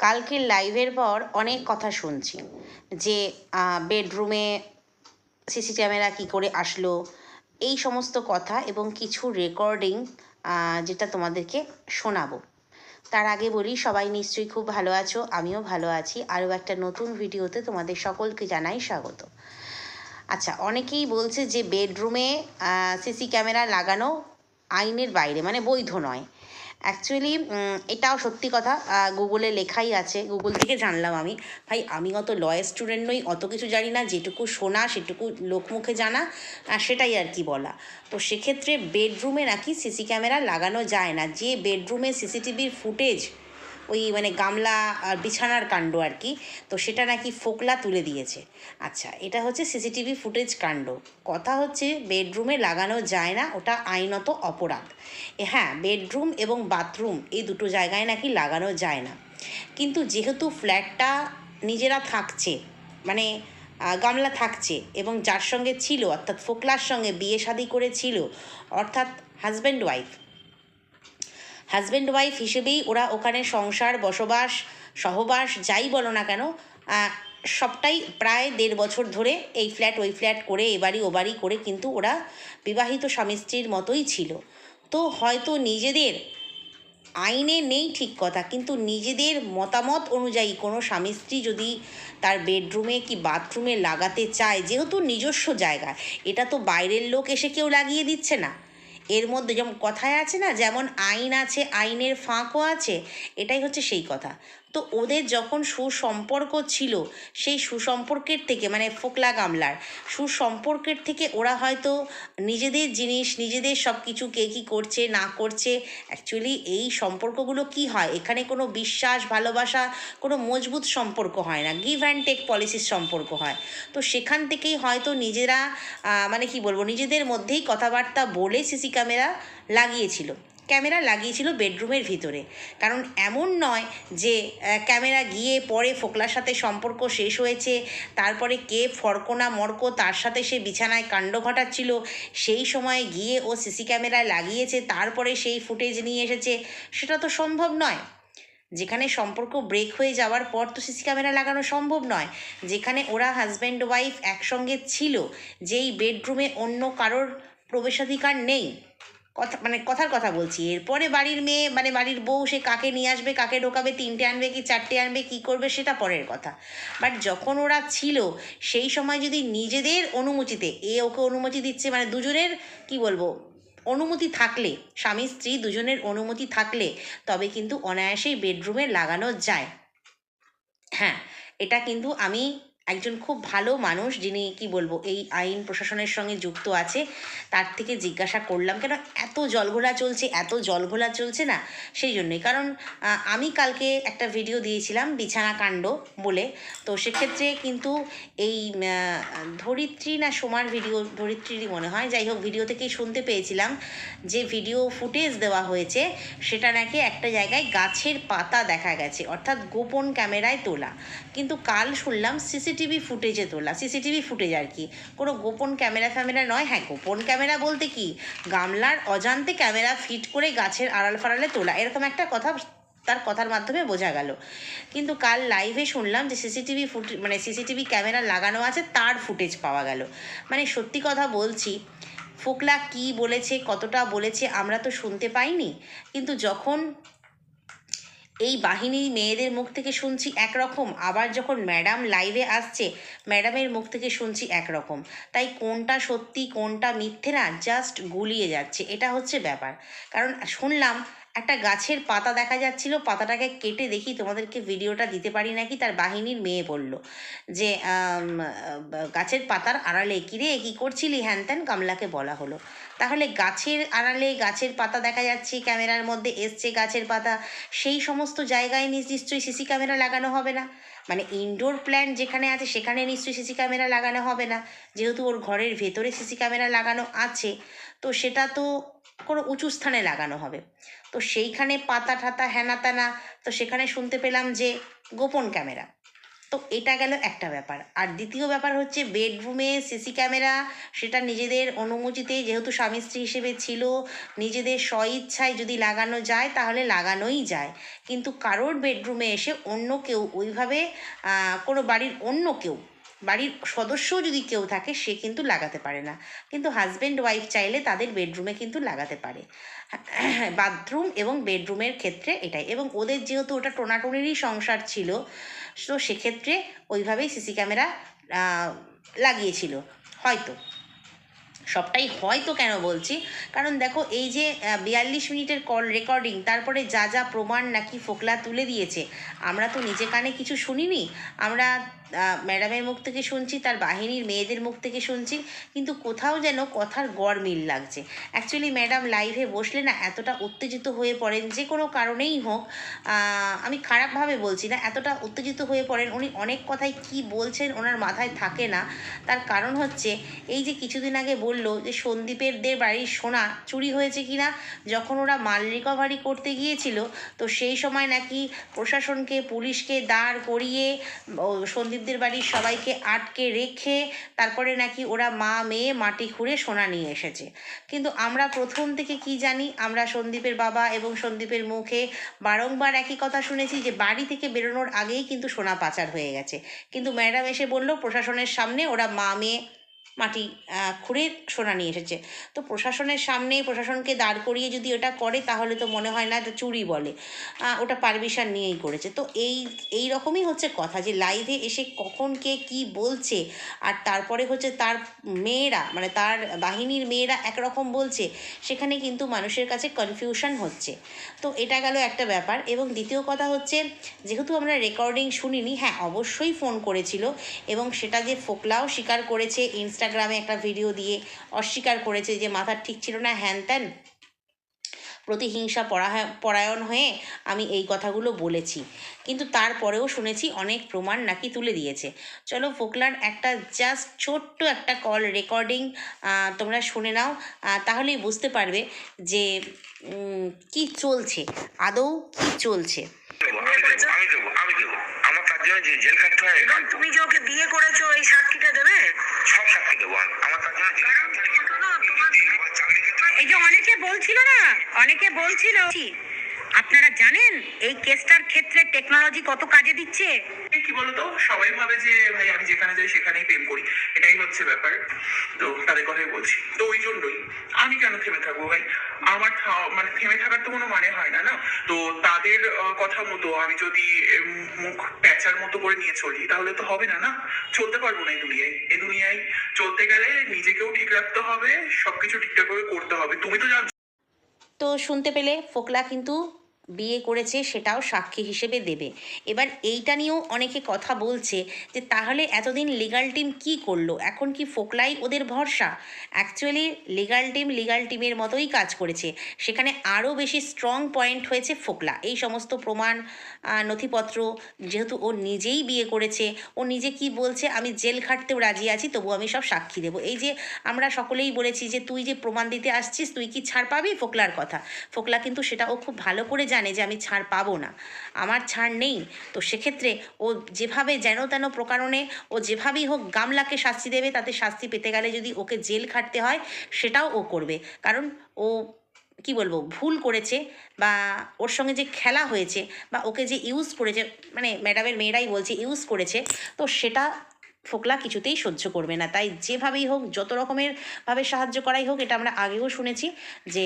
কালকের লাইভের পর অনেক কথা শুনছি যে বেডরুমে সিসি ক্যামেরা কী করে আসলো, এই সমস্ত কথা এবং কিছু রেকর্ডিং যেটা তোমাদেরকে শোনাবো। তার আগে বলি, সবাই নিশ্চয়ই খুব ভালো আছো, আমিও ভালো আছি। আরও একটা নতুন ভিডিওতে তোমাদের সকলকে জানাই স্বাগত। আচ্ছা অনেকেই বলছে যে, বেডরুমে সিসি ক্যামেরা লাগানো আইনের বাইরে মানে বৈধ নয়। অ্যাকচুয়ালি এটাও সত্যি কথা গুগলে লেখাই আছে গুগল থেকে জানলাম আমি। ভাই, আমি অত লয়ের স্টুডেন্ট নই, অত কিছু জানি না, যেটুকু শোনা, সেটুকু লোকমুখে জানা সেটাই আর কি বলা। তো সেক্ষেত্রে বেডরুমে নাকি সিসি ক্যামেরা লাগানো যায় না। যে বেডরুমে সিসিটিভির ফুটেজ ওই মানে গামলা আর বিছানার কাণ্ড আর কি। তো সেটা নাকি ফোকলা তুলে দিয়েছে। আচ্ছা এটা হচ্ছে সিসিটিভি ফুটেজ কাণ্ড। কথা হচ্ছে বেডরুমে লাগানো যায় না, ওটা আইনত অপরাধ। হ্যাঁ বেডরুম এবং বাথরুম এই দুটো জায়গায় নাকি লাগানো যায় না। কিন্তু যেহেতু ফ্ল্যাটটা নিজেরা থাকছে মানে গামলা থাকছে এবং যার সঙ্গে ছিল, অর্থাৎ ফোকলার সঙ্গে বিয়ে শাদি করেছিল, অর্থাৎ হাজব্যান্ড ওয়াইফ হাজব্যান্ড ওয়াইফ হিসেবেই ওরা ওখানে সংসার, বসবাস, সহবাস, যাই বলো না কেন সবটাই প্রায় দেড় বছর ধরে এই ফ্ল্যাট ওই ফ্ল্যাট করে, এ বাড়ি, ও বাড়ি করে কিন্তু ওরা বিবাহিত স্বামী স্ত্রীর মতোই ছিল। তো হয়তো নিজেদের আইনে নেই ঠিক কথা, কিন্তু নিজেদের মতামত অনুযায়ী কোনো স্বামী স্ত্রী যদি তার বেডরুমে কি বাথরুমে লাগাতে চায়, যেহেতু নিজস্ব জায়গা, এটা তো বাইরের লোক এসে কেউ লাগিয়ে দিচ্ছে না। এর মধ্যে যেমন কথায় আছে না, যেমন আইন আছে, আইনের ফাঁকও আছে, এটাই হচ্ছে সেই কথা। তো ওদের যখন সুসম্পর্ক ছিল, সেই সুসম্পর্কের থেকে মানে ফোকলা গামলার, সুসম্পর্কের থেকে ওরা হয়তো নিজেদের জিনিস, নিজেদের সব কিছু কে কী করছে, না করছে অ্যাকচুয়ালি এই সম্পর্কগুলো কি হয়? এখানে কোনো বিশ্বাস, ভালোবাসা, কোনো মজবুত সম্পর্ক হয় না। গিভ অ্যান্ড টেক পলিসির সম্পর্ক হয়। তো সেখান থেকেই হয়তো নিজেরা মানে কি বলব, নিজেদের মধ্যেই কথাবার্তা বলে সিসি ক্যামেরা লাগিয়েছিল। ক্যামেরা লাগিয়েছিল বেডরুমের ভিতরে। কারণ এমন নয় যে ক্যামেরা গিয়ে পরে ফোকলার সাথে সম্পর্ক শেষ হয়েছে, তারপরে কে ফরকোনা মর্ক তার সাথে সে বিছানায় কাণ্ড ঘটাচ্ছিল, সেই সময়ে গিয়ে ও সিসি ক্যামেরা লাগিয়েছে, তারপরে সেই ফুটেজ নিয়ে এসেছে, সেটা তো সম্ভব নয়। যেখানে সম্পর্ক ব্রেক হয়ে যাওয়ার পর তো সিসি ক্যামেরা লাগানো সম্ভব নয়। যেখানে ওরা হাজব্যান্ড ওয়াইফ একসঙ্গে ছিল, যেই বেডরুমে অন্য কারোর প্রবেশাধিকার নেই। কথা মানে কথার কথা বলছি। এরপরে বাড়ির মেয়ে মানে বাড়ির বউ, সে কাকে নিয়ে আসবে, কাকে ঢোকাবে, তিনটে আনবে কি, চারটে আনবে, কি করবে, সেটা পরের কথা। বাট যখন ওরা ছিল, সেই সময় যদি নিজেদের অনুমতিতে, এ ওকে অনুমতি দিচ্ছে মানে দুজনের, কি বলব, অনুমতি থাকলে, স্বামী, স্ত্রী দুজনের অনুমতি থাকলে, তবে কিন্তু অনায়াসেই বেডরুমে লাগানো যায়। হ্যাঁ এটা কিন্তু আমি একজন খুব ভালো মানুষ যিনি, কি বলব, এই আইন প্রশাসনের সঙ্গে যুক্ত আছে, তার থেকে জিজ্ঞাসা করলাম, কেন এত জলঘোলা চলছে, এত জলঘোলা চলছে না? সেই জন্যই। কারণ আমি কালকে একটা ভিডিও দিয়েছিলাম, বিছানা কাণ্ড বলে। তো সেক্ষেত্রে কিন্তু এই ধরিত্রী না সোমার ভিডিও ধরিত্রীরই মনে হয়। যাই হোক ভিডিও থেকেই শুনতে পেয়েছিলাম যে ভিডিও ফুটেজ দেওয়া হয়েছে, সেটা নাকি একটা জায়গায় গাছের পাতা দেখা গেছে, অর্থাৎ গোপন ক্যামেরায় তোলা। কিন্তু কাল শুনলাম সিসি সিসিটিভি ফুটেজে তোলা সিসিটিভি ফুটেজ আর কি। কোনো গোপন ক্যামেরা ফ্যামেরা নয় হ্যাঁ গোপন ক্যামেরা বলতে কি? গামলার অজান্তে ক্যামেরা ফিট করে গাছের আড়াল ফাড়ালে তোলা, এরকম একটা কথা তার কথার মাধ্যমে বোঝা গেল। কিন্তু কাল লাইভে শুনলাম যে সিসিটিভি ফুটে মানে সিসিটিভি ক্যামেরা লাগানো আছে, তার ফুটেজ পাওয়া গেল। মানে সত্যি কথা বলছি, ফোকলা কি বলেছে, কতটা বলেছে, আমরা তো শুনতে পাইনি। কিন্তু যখন এই বাহিনী মেয়েদের মুখ থেকে শুনছি একরকম, আবার যখন ম্যাডাম লাইভে আসছে, ম্যাডামের মুখ থেকে শুনছি একরকম। তাই কোনটা সত্যি, কোনটা মিথ্যে না জাস্ট গুলিয়ে যাচ্ছে। এটা হচ্ছে ব্যাপার। কারণ শুনলাম, একটা গাছের পাতা দেখা যাচ্ছিল, পাতাটাকে কেটে দেখি তোমাদেরকে ভিডিওটা দিতে পারি নাকি? তার বাহিনীর মেয়ে বলল যে গাছের পাতার আড়ালে, কিরে, কী করছিলি? হ্যান ত্যান কামলাকে বলা হলো। তাহলে গাছের আড়ালে গাছের পাতা দেখা যাচ্ছে, ক্যামেরার মধ্যে এসছে গাছের পাতা। সেই সমস্ত জায়গায় নিশ্চয়ই সিসি ক্যামেরা লাগানো হবে না। মানে ইনডোর প্ল্যান যেখানে আছে, সেখানে নিশ্চয়ই সিসি ক্যামেরা লাগানো হবে না। যেহেতু ওর ঘরের ভেতরে সিসি ক্যামেরা লাগানো আছে, তো সেটা তো কোনো উঁচু স্থানে লাগানো হবে। তো সেইখানে পাতা ঠাতা হ্যানা ত্যানা তো সেখানে শুনতে পেলাম যে গোপন ক্যামেরা। তো এটা গেল একটা ব্যাপার। আর দ্বিতীয় ব্যাপার হচ্ছে বেডরুমে সিসি ক্যামেরা সেটা নিজেদের অনুমতিতে যেহেতু স্বামী স্ত্রী হিসেবে ছিল, নিজেদের স্বইচ্ছায় যদি লাগানো যায় তাহলে লাগানোই যায়। কিন্তু কারোর বেডরুমে এসে অন্য কেউ ওইভাবে কোনো বাড়ির অন্য কেউ বাড়ির সদস্য যদি কেউ থাকে, সে কিন্তু লাগাতে পারে না। কিন্তু হাজব্যান্ড ওয়াইফ চাইলে তাদের বেডরুমে কিন্তু লাগাতে পারে। বাথরুম এবং বেডরুমের ক্ষেত্রে এটাই। এবং ওদের যেহেতু ওটা টোনাটুনিরই সংসার ছিল, তো সেক্ষেত্রে ওইভাবেই সিসি ক্যামেরা লাগিয়েছিল। হয়তো। সবটাই হয়তো কেন বলছি? কারণ দেখো, এই যে বিয়াল্লিশ মিনিটের কল রেকর্ডিং তারপরে যা যা প্রমাণ নাকি ফোকলা তুলে দিয়েছে, আমরা তো নিজে কানে কিছু শুনিনি। আমরা ম্যাডামের মুখ থেকে শুনছি, তার বাহিনীর মেয়েদের মুখ থেকে শুনছি, কিন্তু কোথাও যেন কথার গড় মিল লাগছে। অ্যাকচুয়ালি ম্যাডাম লাইভে বসলে না এতটা উত্তেজিত হয়ে পড়েন, যে কোনো কারণেই হোক আমি খারাপভাবে বলছি না, এতটা উত্তেজিত হয়ে পড়েন, উনি অনেক কথাই কি বলছেন ওনার মাথায় থাকে না। তার কারণ হচ্ছে, এই যে কিছুদিন আগে বলল যে সন্দীপেরদের বাড়ির সোনা চুরি হয়েছে কিনা, যখন ওরা মাল রিকভারি করতে গিয়েছিল, তো সেই সময় নাকি প্রশাসনকে, পুলিশকে দাঁড় করিয়ে, ও সন্দীপদের বাড়ির সবাইকে আটকে রেখে তারপরে নাকি ওরা মা, মেয়ে মাটি খুঁড়ে সোনা নিয়ে এসেছে। কিন্তু আমরা প্রথম থেকে কি জানি, আমরা সন্দীপের বাবা এবং সন্দীপের মুখে বারংবার একই কথা শুনেছি যে বাড়ি থেকে বেরোনোর আগেই কিন্তু সোনা পাচার হয়ে গেছে। কিন্তু ম্যাডাম এসে বলল, প্রশাসনের সামনে ওরা মা, মেয়ে মাটি খুঁড়ে সোনা নিয়ে এসেছে। তো প্রশাসনের সামনে প্রশাসনকে দাঁড় করিয়ে যদি ওটা করে, তাহলে তো মনে হয় না এটা চুরি বলে। ওটা পারমিশন নিয়েই করেছে। তো এই এই রকমই হচ্ছে কথা যে লাইভে এসে কখন কে কী বলছে, আর তারপরে হচ্ছে তার মেয়েরা মানে তার বাহিনীর মেয়েরা একরকম বলছে, সেখানে কিন্তু মানুষের কাছে কনফিউশন হচ্ছে। তো এটা গেল একটা ব্যাপার। এবং দ্বিতীয় কথা হচ্ছে, যেহেতু আমরা রেকর্ডিং শুনিনি হ্যাঁ অবশ্যই ফোন করেছিল, এবং সেটা যে ফোকলাও স্বীকার করেছে ইনস্টাগ্রামে একটা ভিডিও দিয়ে অস্বীকার করেছে যে মাথা ঠিক ছিল না, হ্যান ত্যান। প্রতিহিংসা পরায়- পরায়ণ হয়ে আমি এই কথাগুলো বলেছি। কিন্তু তারপরেও শুনেছি অনেক প্রমাণ নাকি তুলে দিয়েছে। চলো ফোকলার একটা জাস্ট ছোট্ট একটা কল রেকর্ডিং তোমরা শুনে নাও। তাহলেই বুঝতে পারবে যে কি চলছে, আদৌ কি চলছে আমি দেবো আমি দেবো আমার তার জন্য যে জেল খাটতে হয় এবং তুমি যে ওকে বিয়ে করেছ এই সাক্ষীটা দেবে? সব সাক্ষী দেবো আমার তার জন্য এই যে অনেকে বলছিল না অনেকে বলছিল আপনারা জানেন এই কেসটার ক্ষেত্রে টেকনোলজি কত কাজে দিচ্ছে? কি বলতো? সবাই ভাবে যে ভাই আমি যেখানে যাই সেখানেই প্রেম করি। এটাই হচ্ছে ব্যাপার। তো তাদের কথাই বলছি। তো ওই জন্যই আমি কেন থেমে থাকব ভাই? আমার মানে থেমে থাকার তো কোনো মানে হয় না না? তো তাদের কথা মতো আমি যদি মুখ প্যাচার মতো করে নিয়ে চলি তাহলে তো হবে না না? চলতে পারব না এই দুনিয়ায়। এই দুনিয়ায় চলতে গেলে নিজেকেও ঠিক রাখতে হবে সবকিছু ঠিকঠাক করে করতে হবে। তুমি তো জানো। তো শুনতে পেলে ফোকলা কিন্তু বিয়ে করেছে সেটাও সাক্ষী হিসেবে দেবে। এবার এইটা নিয়েও অনেকে কথা বলছে যে, তাহলে এতদিন লিগাল টিম কি করল? এখন কি ফোকলাই ওদের ভরসা? অ্যাকচুয়ালি লিগাল টিম লিগাল টিমের মতোই কাজ করেছে। সেখানে আরও বেশি স্ট্রং পয়েন্ট হয়েছে ফোকলা। এই সমস্ত প্রমাণ নথিপত্র যেহেতু ও নিজেই বিয়ে করেছে, ও নিজে কি বলছে, আমি জেল খাটতেও রাজি আছি তবু আমি সব সাক্ষী দেবো। এই যে আমরা সকলেই বলেছি যে, তুই যে প্রমাণ দিতে আসছিস, তুই কি ছাড় পাবি? ফোকলার কথা। ফোকলা কিন্তু সেটা ও খুব ভালো করে জানে। যে আমি ছাড় পাবো না। আমার ছাড় নেই। তো সেক্ষেত্রে ও যেভাবে যেন তেন প্রকারণে ও যেভাবেই হোক গামলাকে শাস্তি দেবে, তাতে শাস্তি পেতে গেলে যদি ওকে জেল খাটতে হয়, সেটাও ও করবে। কারণ ও, কি বলব, ভুল করেছে বা ওর সঙ্গে যে খেলা হয়েছে বা ওকে যে ইউজ করেছে মানে ম্যাডামের মেয়েরাই বলছে ইউজ করেছে, তো সেটা ফোকলা কিছুতেই সহ্য করবে না। তাই যেভাবেই হোক, যত রকমের ভাবে সাহায্য করাই হোক, এটা আমরা আগেও শুনেছি যে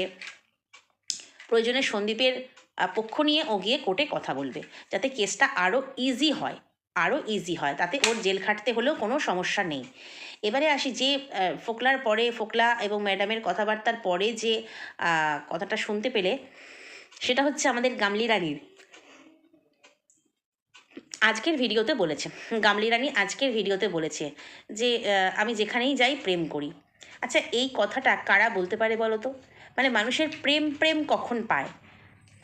প্রয়োজনে সন্দীপের পক্ষ নিয়ে ও গিয়ে কোর্টে কথা বলবে। যাতে কেসটা আরও ইজি হয় আরও ইজি হয়, তাতে ওর জেল খাটতে হলেও কোনো সমস্যা নেই। এবারে আসি যে ফোকলার পরে, ফোকলা এবং ম্যাডামের কথাবার্তার পরে যে কথাটা শুনতে পেলে, সেটা হচ্ছে আমাদের গামলি রানীর আজকের ভিডিওতে বলেছে, গামলি রানী আজকের ভিডিওতে বলেছে যে আমি যেখানেই যাই প্রেম করি। আচ্ছা এই কথাটা কারা বলতে পারে বলো তো? মানে মানুষের প্রেম প্রেম কখন পায়?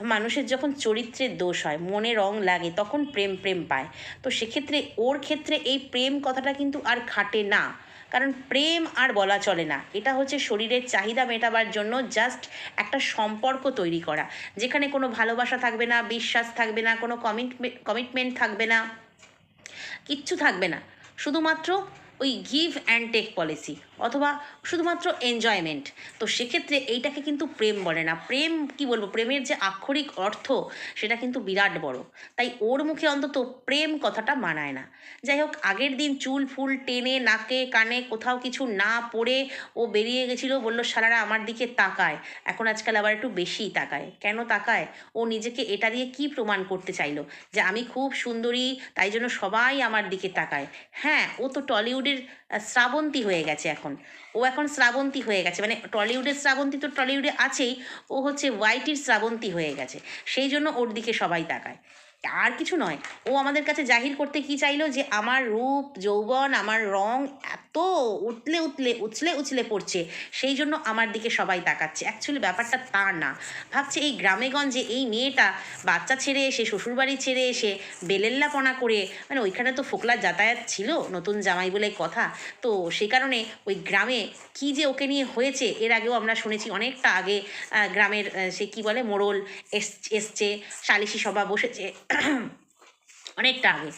মানুষের যখন চরিত্রের দোষ হয়, মনে রং লাগে, তখন প্রেম প্রেম পায়। তো সেক্ষেত্রে ওর ক্ষেত্রে এই প্রেম কথাটা কিন্তু আর খাটে না। কারণ প্রেম আর বলা চলে না। এটা হচ্ছে শরীরের চাহিদা মেটাবার জন্য জাস্ট একটা সম্পর্ক তৈরি করা। যেখানে কোনো ভালোবাসা থাকবে না, বিশ্বাস থাকবে না, কোনো কমিটমেন্ট কমিটমেন্ট থাকবে না, কিচ্ছু থাকবে না। শুধুমাত্র ওই গিভ অ্যান্ড টেক পলিসি অথবা শুধুমাত্র এনজয়মেন্ট তো সেক্ষেত্রে এইটাকে কিন্তু প্রেম বলে না। প্রেম, কি বলব? প্রেমের যে আক্ষরিক অর্থ, সেটা কিন্তু বিরাট বড়। তাই ওর মুখে অন্তত প্রেম কথাটা মানায় না। যাই হোক, আগের দিন চুল, ফুল টেনে, নাকে, কানে কোথাও কিছু না পড়ে ও বেরিয়ে গেছিল, বলল সালারা আমার দিকে তাকায়। এখন আজকাল আবার একটু বেশিই তাকায়। কেন তাকায়? ও নিজেকে এটা দিয়ে কি প্রমাণ করতে চাইলো? যে আমি খুব সুন্দরী, তাই জন্য সবাই আমার দিকে তাকায়। হ্যাঁ ও তো টলিউডের শ্রাবন্তী হয়ে গেছে এখন। ও এখন শ্রাবন্তী হয়ে গেছে। মানে টলিউডের শ্রাবন্তী তো টলিউডে আছেই, ও হচ্ছে ওয়াইটির শ্রাবন্তী হয়ে গেছে। সেই জন্য ওর দিকে সবাই তাকায়। আর কিছু নয়। ও আমাদের কাছে জাহির করতে কি চাইলো? যে আমার রূপ, যৌবন, আমার রং এত উতলে উতলে, উছলে উছলে পড়ছে, সেই জন্য আমার দিকে সবাই তাকাচ্ছে। অ্যাকচুয়ালি ব্যাপারটা তা না। ভাবছে এই গ্রামেগঞ্জে এই মেয়েটা বাচ্চা ছেড়ে এসে, শ্বশুরবাড়ি ছেড়ে এসে বেলেল্লাপনা করে মানে ওইখানে তো ফোকলার যাতায়াত ছিল, নতুন জামাই বলে কথা। তো সেই কারণে ওই গ্রামে কি যে ওকে নিয়ে হয়েছে, এর আগেও আমরা শুনেছি অনেকটা আগে গ্রামের সে কি বলে, মোড়ল এস, এসছে, সালিশি সভা বসেছে। অনেকটা আগে।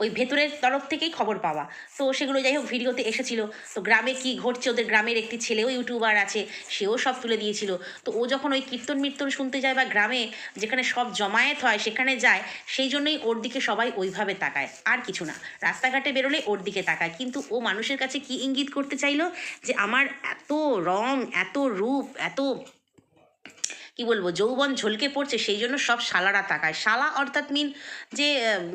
ওই ভেতরের তরফ থেকেই খবর পাওয়া। তো সেগুলো যাই হোক ভিডিওতে এসেছিল। তো গ্রামে কি ঘটছে? ওদের গ্রামের একটি ছেলেও ইউটিউবার আছে, সেও সব তুলে দিয়েছিল। তো ও যখন ওই কীর্তন মীর্তন শুনতে যায় বা গ্রামে যেখানে সব জমায়েত হয়, সেখানে যায়, সেই জন্যই ওর দিকে সবাই ওইভাবে তাকায়। আর কিছু না। রাস্তাঘাটে বেরোলে ওর দিকে তাকায়। কিন্তু ও মানুষের কাছে কি ইঙ্গিত করতে চাইলো? যে আমার এত রং, এত রূপ, এত কি বলব, যৌবন ঝলকে পড়ছে, সেই জন্য সব শালারা তাকায়। শালা অর্থাৎ মিন যে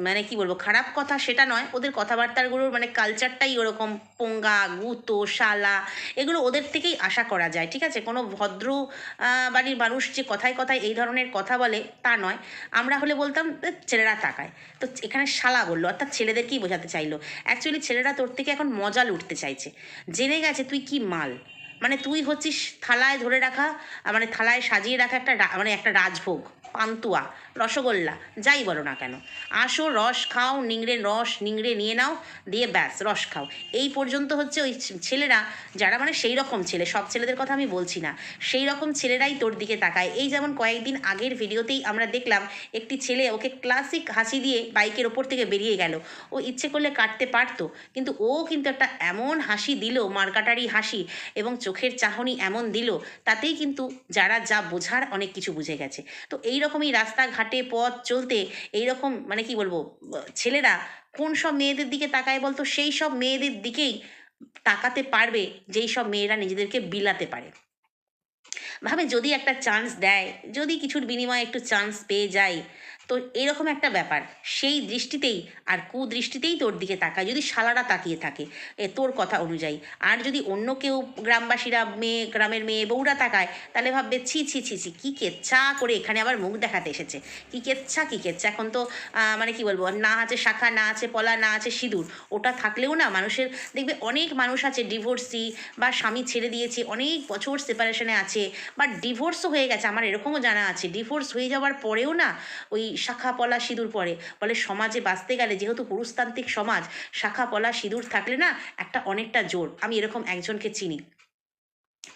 মানে কি বলব, খারাপ কথা সেটা নয়, ওদের কথাবার্তাগুলোর মানে কালচারটাই ওরকম পোঙ্গা, গুতো, শালা, এগুলো ওদের থেকেই আশা করা যায়, ঠিক আছে? কোনো ভদ্র বাড়ির মানুষ যে কথায় কথায় এই ধরনের কথা বলে তা নয়। আমরা হলে বলতাম ছেলেরা তাকায়। তো এখানে শালা বলল, অর্থাৎ ছেলেদেরকেই বোঝাতে চাইলো। অ্যাকচুয়ালি ছেলেরা তোর থেকে এখন মজা লুটতে চাইছে। জেনে গেছে তুই কি মাল? মানে তুই হচ্ছিস থালায় ধরে রাখা মানে থালায় সাজিয়ে রাখা একটা মানে একটা রাজভোগ। পান্তুয়া, রসগোল্লা, যাই বলো না কেন। আসো, রস খাও, নিংড়ে রস, নিংড়ে নিয়ে নাও, দিয়ে ব্যাস, রস খাও। এই পর্যন্ত হচ্ছে ওই ছেলেরা, যারা মানে সেই রকম ছেলে, সব ছেলেদের কথা আমি বলছি না, সেই রকম ছেলেরাই তোর দিকে তাকায়। এই যেমন কয়েকদিন আগের ভিডিওতেই আমরা দেখলাম, একটি ছেলে ওকে ক্লাসিক হাসি দিয়ে বাইকের ওপর থেকে বেরিয়ে গেল। ও ইচ্ছে করলে কাটতে পারতো, কিন্তু ও কিন্তু একটা এমন হাসি দিল, মারকাটারি হাসি, এবং চোখের চাহনি এমন দিল, তাতেই কিন্তু যারা যা বোঝার অনেক কিছু বুঝে গেছে। তো এই রকমই রাস্তাঘাটে পথ চলতে এই রকম মানে কি বলব, ছেলেরা কোন সব মেয়েদের দিকে তাকায় বলতো, সেই সব মেয়েদের দিকেই তাকাতে পারবে, যেই সব মেয়েরা নিজেদেরকে বিলাতে পারে। ভাবে যদি একটা চান্স দেয়, যদি কিছুর বিনিময়ে একটু চান্স পেয়ে যায় তো এরকম একটা ব্যাপার। সেই দৃষ্টিতেই আর কুদৃষ্টিতেই তোর দিকে তাকায়, যদি শালারা তাকিয়ে থাকে। এ তোর কথা অনুযায়ী। আর যদি অন্য কেউ গ্রামবাসীরা, মেয়ে, গ্রামের মেয়ে, বউরা তাকায়, তাহলে ভাববে, ছি ছি ছি ছি, কী কেচ্ছা করে এখানে আবার মুখ দেখাতে এসেছে। কী কেচ্ছা কী কেচ্ছা। এখন তো মানে কি বলব, না আছে শাখা, না আছে পলা, না আছে সিঁদুর। ওটা থাকলেও না মানুষের, দেখবে অনেক মানুষ আছে ডিভোর্সি বা স্বামী ছেড়ে দিয়েছে, অনেক বছর সেপারেশনে আছে বা ডিভোর্সও হয়ে গেছে, আমার এরকমও জানা আছে। ডিভোর্স হয়ে যাওয়ার পরেও না ওই শাখা পলা সিঁদুর পরে। বলে সমাজে বাঁচতে গেলে যেহেতু পুরুষতান্ত্রিক সমাজ শাখা পলা সিঁদুর থাকলে না একটা অনেকটা জোর। আমি এরকম একজনকে চিনি।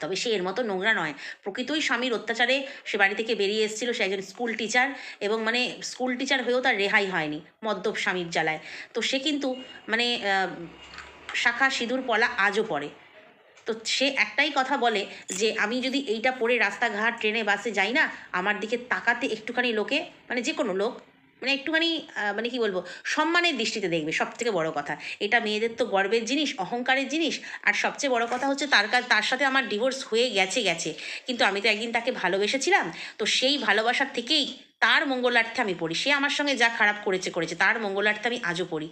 তবে সে এর মতো নোংরা নয়। প্রকৃতই স্বামীর অত্যাচারে সে বাড়ি থেকে বেরিয়ে এসেছিল, সে একজন স্কুল টিচার এবং মানে স্কুল টিচার হয়েও তার রেহাই হয়নি মদ্যপ স্বামীর জ্বালায়। তো সে কিন্তু মানে শাখা সিঁদুর পলা আজও পরে। তো সে একটাই কথা বলে যে, আমি যদি এইটা পরে রাস্তাঘাট, ট্রেনে, বাসে যাই না, আমার দিকে তাকাতে একটুখানি লোকে মানে যে কোনো লোক মানে একটুখানি মানে কি বলব, সম্মানের দৃষ্টিতে দেখবে সব থেকে বড় কথা। এটা মেয়েদের তো গর্বের জিনিস, অহংকারের জিনিস, আর সবচেয়ে বড় কথা হচ্ছে তার কাছে তার সাথে আমার ডিভোর্স হয়ে গেছে গেছে। কিন্তু আমি তো একদিন তাকে ভালোবেসেছিলাম, তো সেই ভালোবাসার থেকেই তার মঙ্গলার্থে আমি পড়ি। সে আমার সঙ্গে যা খারাপ করেছে করেছে। তার মঙ্গলার্থে আমি আজও পড়ি।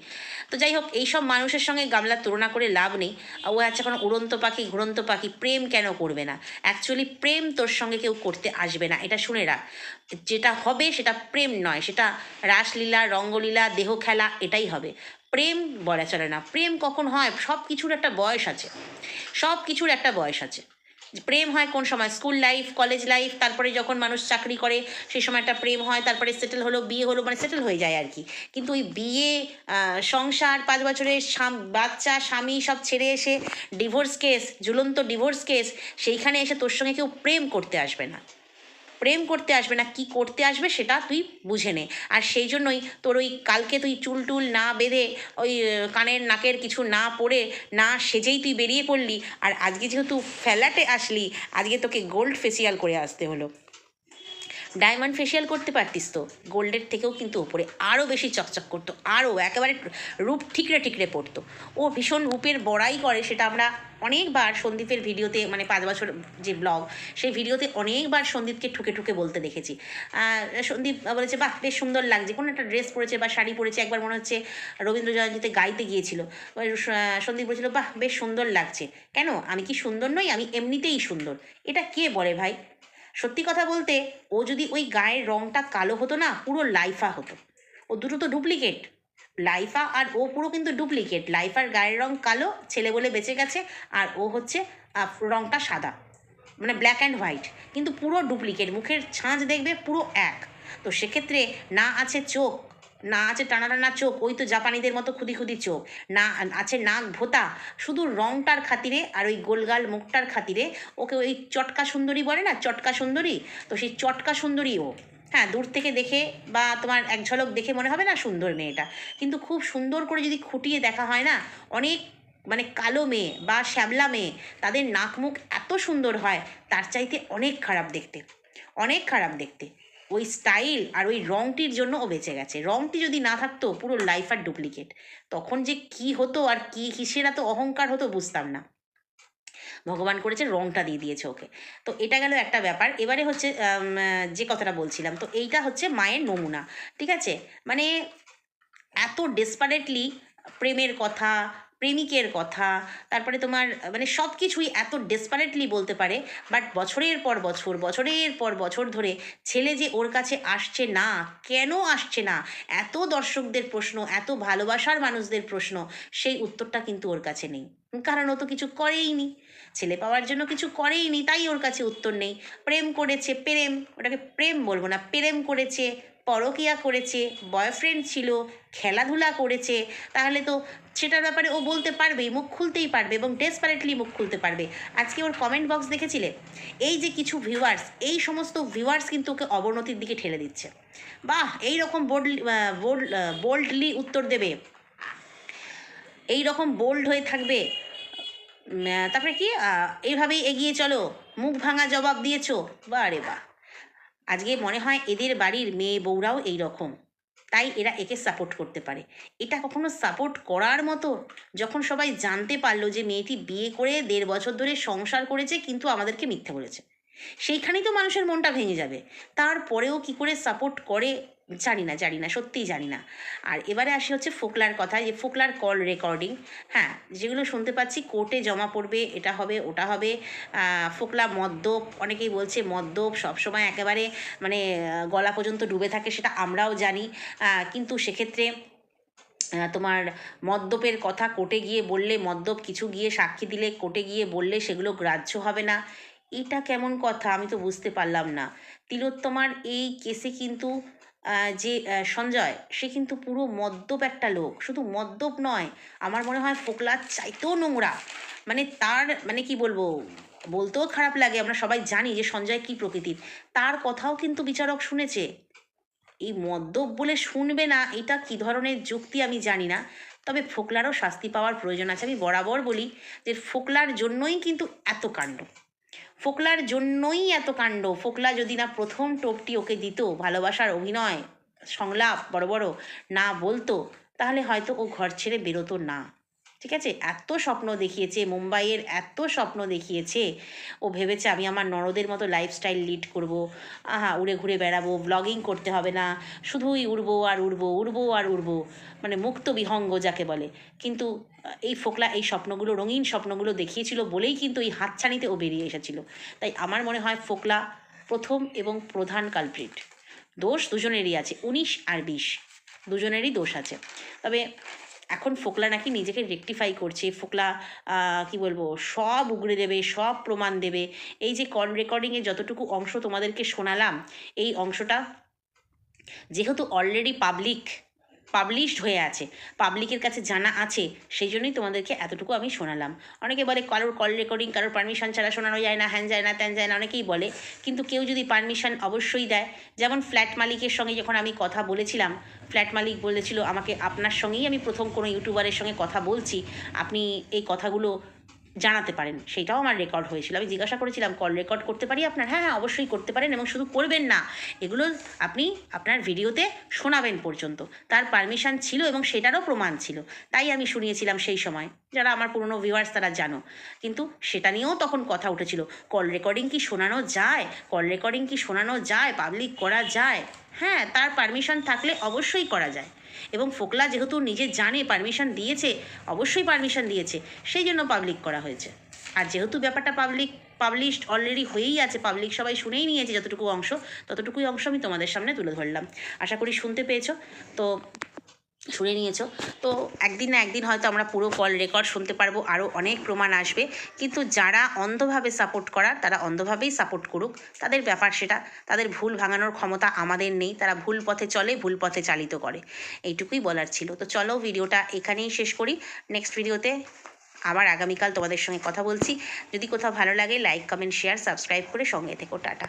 তো যাই হোক, এইসব মানুষের সঙ্গে গামলার তুলনা করে লাভ নেই। ও আছে এখন উড়ন্ত পাখি, ঘুরন্ত পাখি, প্রেম কেন করবে না? অ্যাকচুয়ালি প্রেম তোর সঙ্গে কেউ করতে আসবে না। এটা শুনে রাখ। যেটা হবে সেটা প্রেম নয়। সেটা রাসলীলা, রঙ্গলীলা, দেহ খেলা, এটাই হবে। প্রেম বলা চলে না। প্রেম কখন হয়? সব কিছুর একটা বয়স আছে। সব কিছুর একটা বয়স আছে। প্রেম হয় কোন সময়? স্কুল লাইফ কলেজ লাইফ তারপরে যখন মানুষ চাকরি করে, সেই সময় একটা প্রেম হয়, তারপরে সেটেল হলো, বিয়ে হলো মানে সেটেল হয়ে যায় আর কি কিন্তু ওই বিয়ে সংসার, পাঁচ বছরের বাচ্চা, স্বামী সব ছেড়ে এসে ডিভোর্স কেস ঝুলন্ত ডিভোর্স কেস সেইখানে এসে তোর সঙ্গে কেউ প্রেম করতে আসবে না। প্রেম করতে আসবে না, কি করতে আসবে সেটা তুই বুঝে নে। আর সেই জন্যই তোর ওই কালকে তুই চুল টুল না বেঁধে, ওই কানের নাকের কিছু না পরে না সেজেই তুই বেরিয়ে পড়লি। আর আজকে যেহেতু ফ্ল্যাটে আসলি, আজকে তোকে গোল্ড ফেসিয়াল করে আসতে হলো। ডায়মন্ড ফেসিয়াল করতে পারতিস তো। গোল্ডের থেকেও কিন্তু ওপরে আরও বেশি চকচক করতো আরও একেবারে রূপ ঠিকরে ঠিকরে পড়তো। ও ভীষণ রূপের বড়াই করে, সেটা আমরা অনেকবার সন্দীপের ভিডিওতে মানে পাঁচ বছর যে ব্লগ, সেই ভিডিওতে অনেকবার সন্দীপকে ঠুকে ঠুকে বলতে দেখেছি। সন্দীপ বলেছে, বাহ, বেশ সুন্দর লাগছে। কোনো একটা ড্রেস পরেছে বা শাড়ি পরেছে, একবার মনে হচ্ছে রবীন্দ্র জয়ন্তীতে গাইতে গিয়েছিল। সন্দীপ বলেছিল, বাহ, বেশ সুন্দর লাগছে। কেন? আমি কি সুন্দর নই, আমি এমনিতেই সুন্দর। এটা কে বলে ভাই? সত্যি কথা বলতে, ও যদি ওই গায়ের রংটা কালো হতো না, পুরো লাইফা হতো। ও দুটো তো ডুপ্লিকেট লাইফা আর ও পুরো কিন্তু ডুপ্লিকেট লাইফার গায়ের রং কালো, ছেলে বলে বেঁচে গেছে, আর ও হচ্ছে রংটা সাদা। মানে ব্ল্যাক অ্যান্ড হোয়াইট কিন্তু পুরো ডুপ্লিকেট মুখের ছাঁচ দেখবে পুরো এক। তো সেক্ষেত্রে না আছে চোখ না আছে টানা টানা চোখ, ওই তো জাপানিদের মতো খুদি খুদি চোখ। না, আছে নাক ভোতা, শুধু রংটার খাতিরে আর ওই গোলগাল মুখটার খাতিরে। ওকে ওই চটকা সুন্দরী বলে না, চটকা সুন্দরী? তো সেই চটকা সুন্দরী ও। হ্যাঁ দূর থেকে দেখে বা তোমার এক ঝলক দেখে মনে হবে না সুন্দর মেয়েটা। কিন্তু খুব সুন্দর করে যদি খুঁটিয়ে দেখা হয় না, অনেক মানে কালো মেয়ে বা শ্যামলা মেয়ে, তাদের নাক মুখ এত সুন্দর হয়, তার চাইতে অনেক খারাপ দেখতে। অনেক খারাপ দেখতে। ওই স্টাইল আর ওই রংটির জন্য ও বেঁচে গেছে। রংটি যদি না থাকতো, পুরো লাইফ আর ডুপ্লিকেট তখন যে কি হতো আর কি কিসের এত অহংকার হতো বুঝতাম না। ভগবান করেছে রংটা দিয়ে দিয়েছে ওকে। তো এটা গেল একটা ব্যাপার। এবারে হচ্ছে যে কথাটা বলছিলাম, তো এইটা হচ্ছে মায়ের নমুনা, ঠিক আছে? মানে এত ডেসপারেটলি প্রেমের কথা প্রেমিকের কথা, তারপরে তোমার মানে সব কিছুই এত ডেসপারেটলি বলতে পারে বাট বছরের পর বছর, বছরের পর বছর ধরে ছেলে যে ওর কাছে আসছে না, কেন আসছে না, এত দর্শকদের প্রশ্ন, এত ভালোবাসার মানুষদের প্রশ্ন, সেই উত্তরটা কিন্তু ওর কাছে নেই। কারণ ও তো কিছু করেইনি। ছেলে পাওয়ার জন্য কিছু করেইনি, তাই ওর কাছে উত্তর নেই। প্রেম করেছে, প্রেম, ওটাকে প্রেম বলব না, প্রেম করেছে পরকিয়া করেছে বয়ফ্রেন্ড ছিল, খেলাধুলা করেছে, তাহলে তো সেটার ব্যাপারে ও বলতে পারবেই মুখ খুলতেই পারবে এবং ডেসপারেটলি মুখ খুলতে পারবে। আজকে ওর কমেন্ট বক্স দেখেছিলে? এই যে কিছু ভিউয়ার্স এই সমস্ত ভিউয়ার্স কিন্তু ওকে অবনতির দিকে ঠেলে দিচ্ছে। বাহ এই রকম বোল্ড বোল্ড বোল্ডলি উত্তর দেবে। এই রকম বোল্ড হয়ে থাকবে। তারপরে কি? এইভাবেই এগিয়ে চলো। মুখ ভাঙা জবাব দিয়েছ। বা রে বাহ। আজকে মনে হয় এদের বাড়ির মেয়ে বউরাও এই রকম তাই এরা একে সাপোর্ট করতে পারে। এটা কখনো সাপোর্ট করার মতো যখন সবাই জানতে পারল যে মেয়েটি বিয়ে করে দেড় বছর ধরে সংসার করেছে, কিন্তু আমাদেরকে মিথ্যে বলেছে। সেইখানেই তো মানুষের মনটা ভেঙে যাবে। তারপরেও কি করে সাপোর্ট করে জানি না জানি না, সত্যিই জানি না। আর এবারে আসি হচ্ছে ফোকলার কথা যে ফোকলার কল রেকর্ডিং হ্যাঁ যেগুলো শুনতে পাচ্ছি কোর্টে জমা পড়বে, এটা হবে, ওটা হবে ফোকলা মদ্যপ, অনেকেই বলছে মদ্যপ সবসময় একেবারে মানে গলা পর্যন্ত ডুবে থাকে সেটা আমরাও জানি। কিন্তু সেক্ষেত্রে তোমার মদ্যপের কথা কোর্টে গিয়ে বললে, মদ্যপ কিছু গিয়ে সাক্ষী দিলে কোর্টে গিয়ে বললে, সেগুলো গ্রাহ্য হবে না। এটা কেমন কথা? আমি তো বুঝতে পারলাম না। তিলোত্তমার এই কেসে কিন্তু যে সঞ্জয়, সে কিন্তু পুরো মদ্যপ একটা লোক। শুধু মদ্যপ নয়, আমার মনে হয় ফোকলার চাইতেও নোংরা। মানে তার মানে কি বলব, বলতেও খারাপ লাগে। আমরা সবাই জানি যে সঞ্জয় কী প্রকৃতির। তার কথাও কিন্তু বিচারক শুনেছে। এই মদ্যপ বলে শুনবে না, এটা কি ধরনের যুক্তি আমি জানি না। তবে ফোকলারও শাস্তি পাওয়ার প্রয়োজন আছে। আমি বরাবর বলি যে, ফোকলার জন্যই কিন্তু এত কাণ্ড। ফোকলার জন্যই এত কাণ্ড। ফোকলা যদি না প্রথম টোপটি ওকে দিত, ভালোবাসার অভিনয়, সংলাপ, বড় বড় না বলতো, তাহলে হয়তো ও ঘর ছেড়ে বেরোতো না। ঠিক আছে? এত স্বপ্ন দেখিয়েছে, মুম্বাইয়ের এত স্বপ্ন দেখিয়েছে। ও ভেবেছে আমি আমার নরদের মতো লাইফস্টাইল লিড করব। আহা, উড়ে ঘুরে বেড়াবো ব্লগিং করতে হবে না। শুধুই উড়বো আর উড়বো উড়বো আর উড়বো। মানে মুক্ত বিহঙ্গ যাকে বলে। কিন্তু এই ফোকলা, এই স্বপ্নগুলো, রঙিন স্বপ্নগুলো দেখিয়েছিল বলেই কিন্তু এই হাতছানিতে ও বেরিয়ে এসেছিল। তাই আমার মনে হয় ফোকলা প্রথম এবং প্রধান কালপ্রিট দোষ দুজনেরই আছে, উনিশ আর বিশ। দুজনেরই দোষ আছে। তবে এখন ফোকলা নাকি নিজেকে রেকটিফাই করছে, ফোকলা কি বলব, সব উগড়ে দেবে, সব প্রমাণ দেবে। এই যে কল রেকর্ডিংয়ে যতটুকু অংশ তোমাদেরকে শোনালাম, এই অংশটা যেহেতু অলরেডি পাবলিক পাবলিশড হয়ে আছে পাবলিকের কাছে জানা আছে, সেই জন্যই তোমাদেরকে এতটুকু আমি শোনালাম। অনেকে বলে কারোর কল রেকর্ডিং কারোর পারমিশন ছাড়া শোনানো যায় না হ্যান যায় না, ত্যান যায় না, অনেকেই বলে। কিন্তু কেউ যদি পারমিশন অবশ্যই দেয়, যেমন ফ্ল্যাট মালিকের সঙ্গে যখন আমি কথা বলেছিলাম ফ্ল্যাট মালিক বলেছিল, আমাকে আপনার সঙ্গেই আমি প্রথম কোনো ইউটিউবারের সঙ্গে কথা বলছি। আপনি এই কথাগুলো জানাতে পারেন। সেটাও আমার রেকর্ড হয়েছিল। আমি জিজ্ঞাসা করেছিলাম, কল রেকর্ড করতে পারি আপনার? হ্যাঁ হ্যাঁ অবশ্যই করতে পারেন এবং শুধু করবেন না। এগুলো আপনি আপনার ভিডিওতে শোনাবেন পর্যন্ত। তার পারমিশন ছিল এবং সেটারও প্রমাণ ছিল। তাই আমি শুনিয়েছিলাম সেই সময়। যারা আমার পুরনো ভিউয়ার্স তারা জানো। কিন্তু সেটা নিয়েও তখন কথা উঠেছিল। কল রেকর্ডিং কি শোনানো যায়? কল রেকর্ডিং কি শোনানো যায়? পাবলিক করা যায়? হ্যাঁ তার পারমিশন থাকলে অবশ্যই করা যায়। এবং ফোকলা যেহেতু নিজে জানে পারমিশন দিয়েছে, অবশ্যই পারমিশন দিয়েছে, সেই জন্য পাবলিক করা হয়েছে। আর যেহেতু ব্যাপারটা পাবলিক পাবলিশড অলরেডি হয়েই আছে পাবলিক সবাই শুনেই নিয়েছে যতটুকু অংশ, ততটুকুই অংশ আমি তোমাদের সামনে তুলে ধরলাম। আশা করি শুনতে পেয়েছ। তো শুনে নিয়েছো। তো একদিন না একদিন হয়তো আমরা পুরো কল রেকর্ড শুনতে পারব আরও অনেক প্রমাণ আসবে। কিন্তু যারা অন্ধভাবে সাপোর্ট করার তারা অন্ধভাবেই সাপোর্ট করুক। তাদের ব্যাপার সেটা। তাদের ভুল ভাঙানোর ক্ষমতা আমাদের নেই। তারা ভুল পথে চলে, ভুল পথে চালিত করে। এইটুকুই বলার ছিল। তো চলো ভিডিওটা এখানেই শেষ করি। নেক্সট ভিডিওতে আবার আগামীকাল তোমাদের সঙ্গে কথা বলছি। যদি কোথাও ভালো লাগে লাইক কমেন্ট শেয়ার সাবস্ক্রাইব করে সঙ্গে থেকো। টাটা।